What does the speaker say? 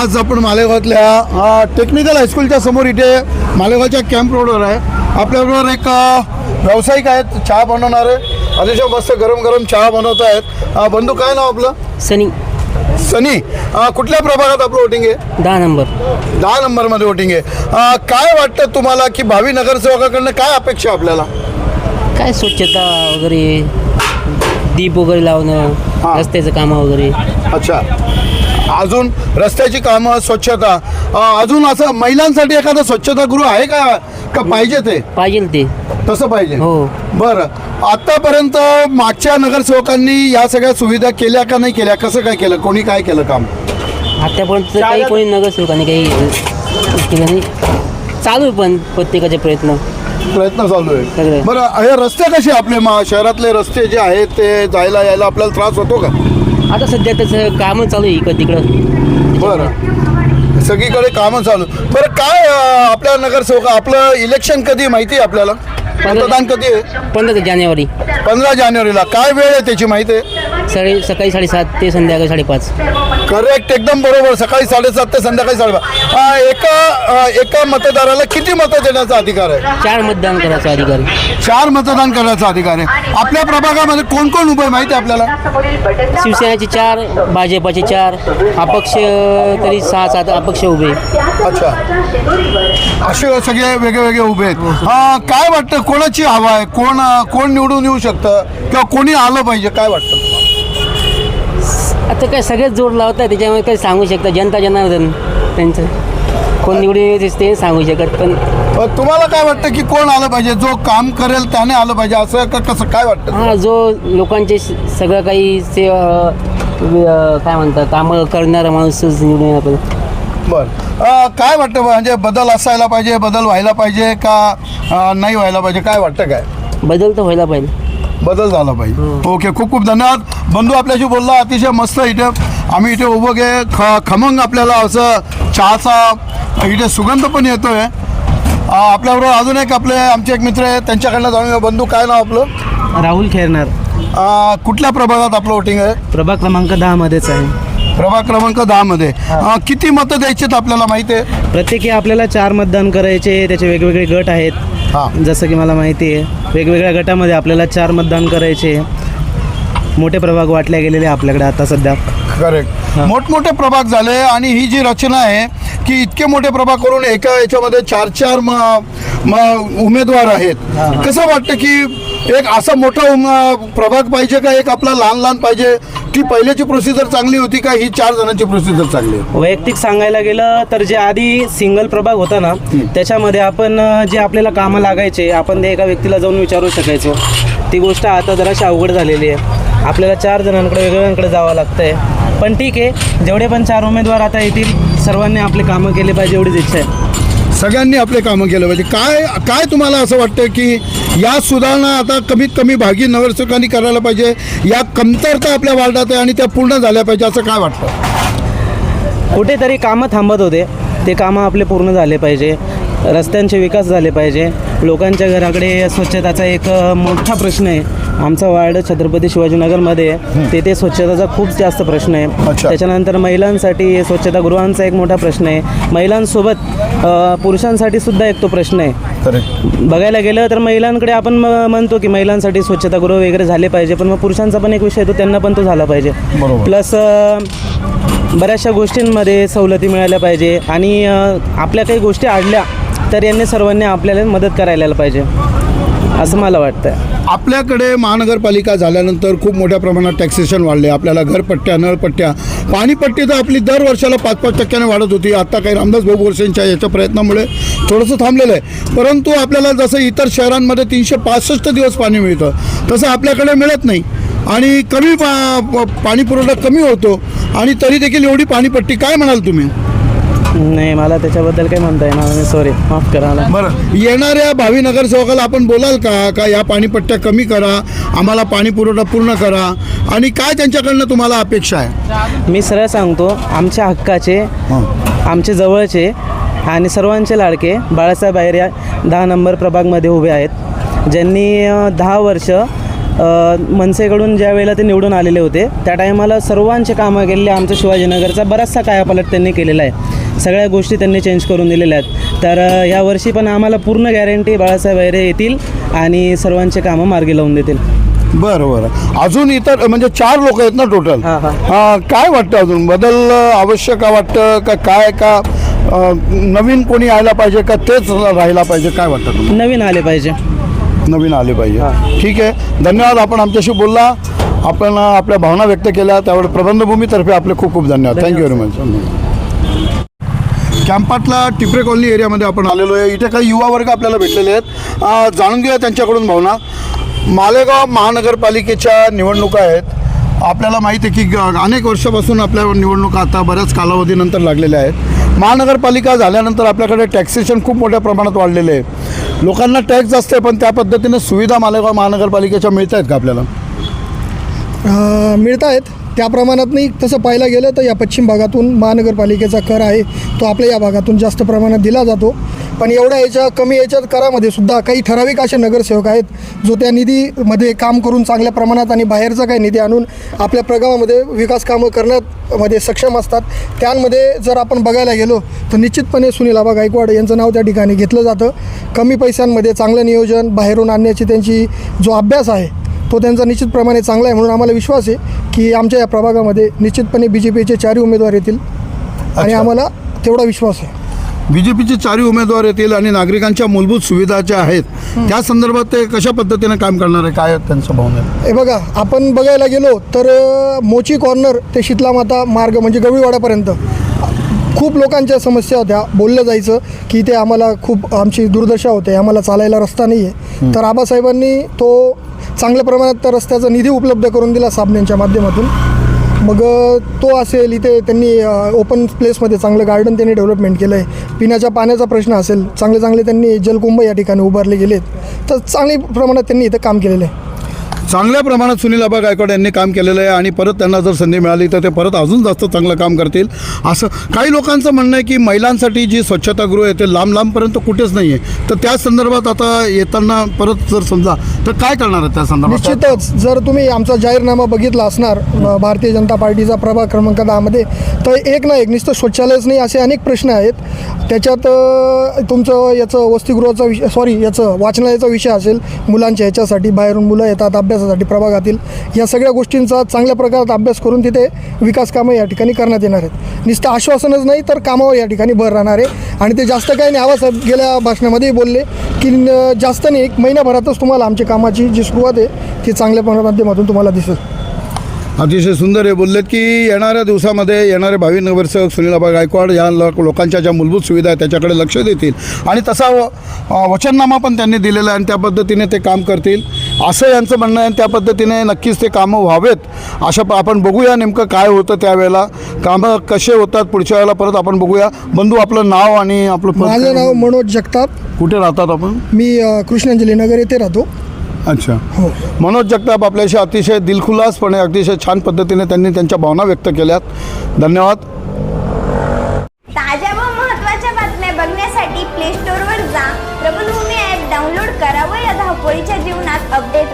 आज आपण मालेगावातल्या टेक्निकल हायस्कूलच्या समोर इथे मालेगावच्या कॅम्प रोडवर आहे. आपल्याबरोबर एक व्यावसायिक आहेत चहा बनवणारे अतिशय मस्त गरम गरम चहा बनवत आहेत. बंधू काय नाव आपलं? सनी. सनी. कुठल्या प्रभागात आपलं वोटिंग आहे? दहा नंबर. दहा नंबरमध्ये वोटिंग आहे. काय वाटतं तुम्हाला की भावी नगरसेवकाकडनं काय अपेक्षा आपल्याला? काय स्वच्छता वगैरे दीप वगैरे लावणं. रस्त्याचं कामं वगैरे. अच्छा. अजून रस्त्याची कामं स्वच्छता. अजून असं महिलांसाठी एखादं स्वच्छतागृह आहे का? का पाहिजे ते? पाहिजे ते. तसं पाहिजे. हो. बरं. आतापर्यंत मागच्या नगरसेवकांनी या सगळ्या सुविधा केल्या का नाही केल्या? कसं काय केलं? कोणी काय केलं काम? आतापर्यंत काही कोणी नगरसेवकांनी काही केलं नाही. चालू आहे पण प्रत्येकाचे प्रयत्न. प्रयत्न चालू आहे. बरं हे रस्ते कसे आपले? मा शहरातले रस्ते जे आहेत ते जायला यायला आपल्याला त्रास होतो का? आता सध्या त्याचं कामं चालू आहे इकडं तिकडं. बरं. सगळीकडे कामं चालू. बरं काय अं, आपल्या नगरसेवक आपलं इलेक्शन कधी आहे माहिती आहे आपल्याला? मतदान कधी आहे? पंधरा जानेवारी. पंधरा जानेवारीला. काय वेळ आहे त्याची माहिती आहे? सकाळी सकाळी साडेसात ते संध्याकाळी साडेपाच. करेक्ट एकदम बरोबर. सकाळी साडेसात ते संध्याकाळी साडेपाच. एका एका मतदाराला किती मतं देण्याचा अधिकार आहे? चार मतदान करायचा अधिकारी. चार मतदान करण्याचा अधिकार आहे. आपल्या प्रभागामध्ये कोण कोण उभं आहे माहिती आहे आपल्याला? शिवसेनेचे चार भाजपाचे चार अपक्ष तरी सहा सात अपक्ष उभे. अच्छा. असे सगळे वेगळे वेगळे उभे आहेत. हा, काय वाटतं? कोणाची हवा आहे? कोण कोण निवडून येऊ शकतं? किंवा कोणी आलं पाहिजे? काय वाटतं? आता काय सगळेच जोड लावतात त्याच्यामुळे काही सांगू शकता. जनता जनार्दन त्यांचं. कोण निवडून ते सांगू शकत पण अ, तुम्हाला काय वाटतं की कोण आलं पाहिजे? जो काम करेल त्याने आलं पाहिजे असं का? कसं काय वाटतं? हा जो लोकांचे स- सगळं काही से अ, काय म्हणतात कामं करणारा माणूसच निवडून येणार बर. अ, काय वाटतं म्हणजे बदल असायला पाहिजे बदल व्हायला पाहिजे का अ, नाही व्हायला पाहिजे? काय वाटतं काय? बदल तर व्हायला पाहिजे. बदल झाला पाहिजे. ओके खूप खूप धन्यवाद. बंधू आपल्याशी बोलला अतिशय मस्त इथे. आम्ही इथे उभं गे ख खमंग आपल्याला असं चहाचा इथे सुगंध पण येतोय. अ, आपल्याबरोबर अजून एक आपले आमचे एक मित्र आहेत त्यांच्याकडनं जाणून. बंधू काय नाव आपलं? राहुल खेरणार कुठल्या प्रभागात आपलं वोटिंग आहे? प्रभाग क्रमांक दहा मध्येच आहे. प्रभाग क्रमांक दहा मध्ये. अ, किती मतं द्यायची आपल्याला माहिती आहे? प्रत्येकी आपल्याला चार मतदान करायचे त्याचे वेगवेगळे गट आहेत. हां. जसं की मला माहिती आहे वेगवेगळ्या गटामध्ये आपल्याला चार मतदान करायचे. मोठे प्रभाग वाटले गेलेले आपल्याकडे आता सध्या. करेक्ट मोठमोठे प्रभाग झाले आणि ही जी रचना आहे की इतके मोठे प्रभाग करून एका याच्यामध्ये चार चार म म- उमेदवार आहेत. कसं वाटतं की एक असा मोठा उम- प्रभाग पाहिजे का? एक आपला लहान लहान पाहिजे? ती पहिल्याची प्रोसिजर चांगली होती का? ही चार जणांची प्रोसिजर चांगली वैयक्तिक सांगायला गेलं तर जे आधी सिंगल प्रभाग होता ना त्याच्यामध्ये आपण जे आपल्याला कामं लागायचे आपण ते एका व्यक्तीला जाऊन विचारू शकायचो. ती गोष्ट आता जराशी अवघड झालेली आहे. आपल्याला चार जणांकडे वेगवेगळ्यांकडे जावं लागतं आहे पण ठीक आहे जेवढे पण चार उमेदवार आता येतील सर्वांनी आपले कामं केले पाहिजे एवढीच इच्छा आहे. सगळ्यांनी आपले कामं केलं पाहिजे. काय काय तुम्हाला असं वाटतं की या सुधारणा आता कमीत कमी भागी नगरसेवकांनी करायला पाहिजे. या कमतरता आपल्या वार्डात आहे आणि त्या पूर्ण झाल्या पाहिजे असं काय वाटतं? कुठेतरी कामं थांबत होते. ते कामं आपले पूर्ण झाले पाहिजे. रस्त्यांचे विकास झाले पाहिजे. लोकांच्या घराकडे स्वच्छताचा एक मोठा प्रश्न आहे. आमचा वार्ड छत्रपती शिवाजीनगरमध्ये तेथे स्वच्छताचा खूप जास्त प्रश्न आहे. त्याच्यानंतर महिलांसाठी स्वच्छतागृहांचा एक मोठा प्रश्न आहे. महिलांसोबत पुरुषांसाठी सुद्धा एक तो प्रश्न आहे. बघायला गेलं तर महिलांकडे आपण म्हणतो की महिलांसाठी स्वच्छतागृह वगैरे झाले पाहिजे पण मग पुरुषांचा पण एक विषय तो त्यांना पण तो झाला पाहिजे. प्लस बऱ्याचशा गोष्टींमध्ये सवलती मिळाल्या पाहिजे आणि आपल्या काही गोष्टी आडल्या तर यांनी सर्वांनी आपल्याला मदत करायला पाहिजे. असं मला वाटतं आपल्याकडे महानगरपालिका झाल्यानंतर खूप मोठ्या प्रमाणात टॅक्सेशन वाढले. आपल्याला घरपट्ट्या नळपट्ट्या पाणीपट्टी तर आपली दर वर्षाला पाच पाच टक्क्याने वाढत होती. आता काही रामदास भाऊ गोरसेंच्या याच्या प्रयत्नामुळे थोडंसं थांबलेलं आहे. परंतु आपल्याला जसं इतर शहरांमध्ये तीनशे पासष्ट दिवस पाणी मिळतं तसं आपल्याकडे मिळत नाही. आणि कमी पा प- कमी होतो. आणि तरी देखील एवढी पाणीपट्टी काय म्हणाल तुम्ही? नाही मला त्याच्याबद्दल काही म्हणता येणार नाही. सॉरी माफ करा मला. बरं येणाऱ्या भावी नगरसेवकाला आपण बोलाल का? का या पाणीपट्ट्या कमी करा? आम्हाला पाणी पुरवठा पूर्ण करा? आणि काय त्यांच्याकडनं तुम्हाला अपेक्षा आहे? मी सरळ सांगतो आमच्या हक्काचे आमचे जवळचे आणि सर्वांचे लाडके बाळासाहेब बाहेर या दहा नंबर प्रभागमध्ये उभे आहेत. ज्यांनी अ, दहा वर्ष अ, मनसेकडून ज्या वेळेला ते निवडून आलेले होते त्या टायमाला सर्वांचे कामं केलेले आमच्या शिवाजीनगरचा बराचसा कायापालट त्यांनी केलेला आहे. सगळ्या गोष्टी त्यांनी चेंज करून दिलेल्या आहेत. तर अ, या वर्षी पण आम्हाला पूर्ण गॅरंटी बाळासाहेब वैरे येतील आणि सर्वांचे कामं मार्गी लावून देतील. बरं बरं. अजून इतर म्हणजे चार लोक आहेत ना टोटल काय वाटतं अजून? बदल आवश्यक वाटतं? का काय का नवीन कोणी यायला पाहिजे का तेच राहायला पाहिजे? काय वाटतं नवीन आले पाहिजे. नवीन आले पाहिजे. ठीक आहे. धन्यवाद आपण आमच्याशी बोलला. आपण आपल्या भावना व्यक्त केल्या. त्यावर प्रबंधभूमीतर्फे आपले खूप खूप धन्यवाद. थँक्यू व्हेरी मच कॅम्पातला टिपरे कॉलनी एरियामध्ये आपण आलेलो आहे. इथे काही युवा वर्ग आपल्याला भेटलेले आहेत. जाणून घेऊया त्यांच्याकडून भावना. मालेगाव महानगरपालिकेच्या निवडणुका आहेत. आपल्याला माहिती आहे की ग- अनेक वर्षापासून आपल्या निवडणुका आता बऱ्याच कालावधीनंतर लागलेल्या आहेत. महानगरपालिका झाल्यानंतर आपल्याकडे टॅक्सेशन खूप मोठ्या प्रमाणात वाढलेले आहे. लोकांना टॅक्स जास्त आहे पण त्या पद्धतीने सुविधा मालेगाव महानगरपालिकेच्या मिळत आहेत का आपल्याला? मिळत आहेत त्या प्रमाणात नाही तसं पाहायला गेलं तर या पश्चिम भागातून महानगरपालिकेचा कर आहे तो आपल्या या भागातून जास्त प्रमाणात दिला जातो. पण एवढ्या याच्या कमी याच्यात करामध्ये सुद्धा काही ठराविक असे नगरसेवक आहेत जो त्या निधीमध्ये काम करून चांगल्या प्रमाणात आणि बाहेरचा काही निधी आणून आपल्या प्रगावामध्ये विकास कामं करण्यात मध्ये सक्षम असतात. त्यांमध्ये जर आपण बघायला गेलो तर निश्चितपणे सुनील आबा गायकवाड यांचं नाव त्या ठिकाणी घेतलं जातं. कमी पैशांमध्ये चांगलं नियोजन बाहेरून आणण्याची त्यांची जो अभ्यास आहे तो त्यांचा निश्चितप्रमाणे चांगला आहे म्हणून आम्हाला विश्वास आहे की आमच्या या प्रभागामध्ये निश्चितपणे बी जे पीचे चारही उमेदवार येतील आणि. आम्हाला तेवढा विश्वास आहे बी जे पीचे चारही उमेदवार येतील आणि नागरिकांच्या मूलभूत सुविधा ज्या आहेत त्या संदर्भात ते कशा पद्धतीने काम करणार आहे काय त्यांचं भावना आहे? हे बघा आपण बघायला गेलो तर मोची कॉर्नर ते शीतला माता मार्ग म्हणजे गवळीवाड्यापर्यंत खूप लोकांच्या समस्या होत्या. बोललं जायचं की ते आम्हाला खूप आमची दुर्दशा होते आम्हाला चालायला रस्ता नाही आहे तर आबासाहेबांनी तो चांगल्या प्रमाणात त्या रस्त्याचा निधी उपलब्ध करून दिला साबणेंच्या माध्यमातून. मग तो असेल इथे त्यांनी ओपन प्लेसमध्ये चांगलं गार्डन त्यांनी डेव्हलपमेंट केलं आहे पिण्याच्या पाण्याचा प्रश्न असेल चांगले चांगले त्यांनी जलकुंभ या ठिकाणी उभारले गेलेत. तर चांगली प्रमाणात त्यांनी इथं काम केलेलं आहे. चांगल्या प्रमाणात सुनील आबा गायकवाड यांनी काम केलेलं आहे आणि परत त्यांना जर संधी मिळाली तर ते परत अजून जास्त चांगलं काम करतील. असं काही लोकांचं म्हणणं आहे की महिलांसाठी जी स्वच्छतागृह आहे ते लांब लांबपर्यंत कुठेच नाही आहे तर त्या संदर्भात आता येताना परत जर समजा तर काय करणार आहे त्या संदर्भात? निश्चितच. जर तुम्ही आमचा जाहीरनामा बघितला असणार भारतीय जनता पार्टीचा प्रभाग क्रमांक दहामध्ये तर एक ना एक नुसतं शौचालयच नाही असे अनेक प्रश्न आहेत. त्याच्यात तुमचं याचं वसतिगृहाचा विषय सॉरी याचं वाचनालयाचा विषय असेल मुलांच्या ह्याच्यासाठी बाहेरून मुलं येतात अभ्यास विकासासाठी प्रभागातील या सगळ्या गोष्टींचा चांगल्या प्रकारात अभ्यास करून तिथे विकास कामं या ठिकाणी करण्यात येणार आहेत. नुसतं आश्वासनच नाही तर कामावर या ठिकाणी भर राहणार आहे. आणि ते जास्त काही नाही. आवाज गेल्या भाषणामध्येही बोलले की न- जास्त नाही. एक महिन्याभरातच तुम्हाला आमच्या कामाची जी सुरुवात आहे ती चांगल्या माध्यमातून तुम्हाला दिसेल. अतिशय सुंदर हे बोललेत की येणाऱ्या दिवसामध्ये येणारे भावी नगरसेवक सुनीलाबा गायकवाड या लोक लोकांच्या ज्या मूलभूत सुविधा आहेत त्याच्याकडे लक्ष देतील. आणि तसा वचननामा पण त्यांनी दिलेला आहे आणि त्या पद्धतीने ते काम करतील. असं यांचं म्हणणं आहे आणि त्या पद्धतीने नक्कीच ते कामं व्हावेत. अशा प- आपण बघूया नेमकं काय होतं त्यावेळेला. कामं कसे होतात पुढच्या वेळेला परत आपण बघूया. बंधू आपलं नाव आणि आपलं पद माझं काय? नाव मनोज जगताप. कुठे राहतात आपण? मी अ, कृष्णांजली नगर येथे राहतो. अच्छा. हो. मनोज जगताप आपल्याशी अतिशय दिलखुलासपणे अतिशय छान पद्धतीने त्यांनी त्यांच्या भावना व्यक्त केल्यात. धन्यवाद. होळीच्या जीवनात अपडेट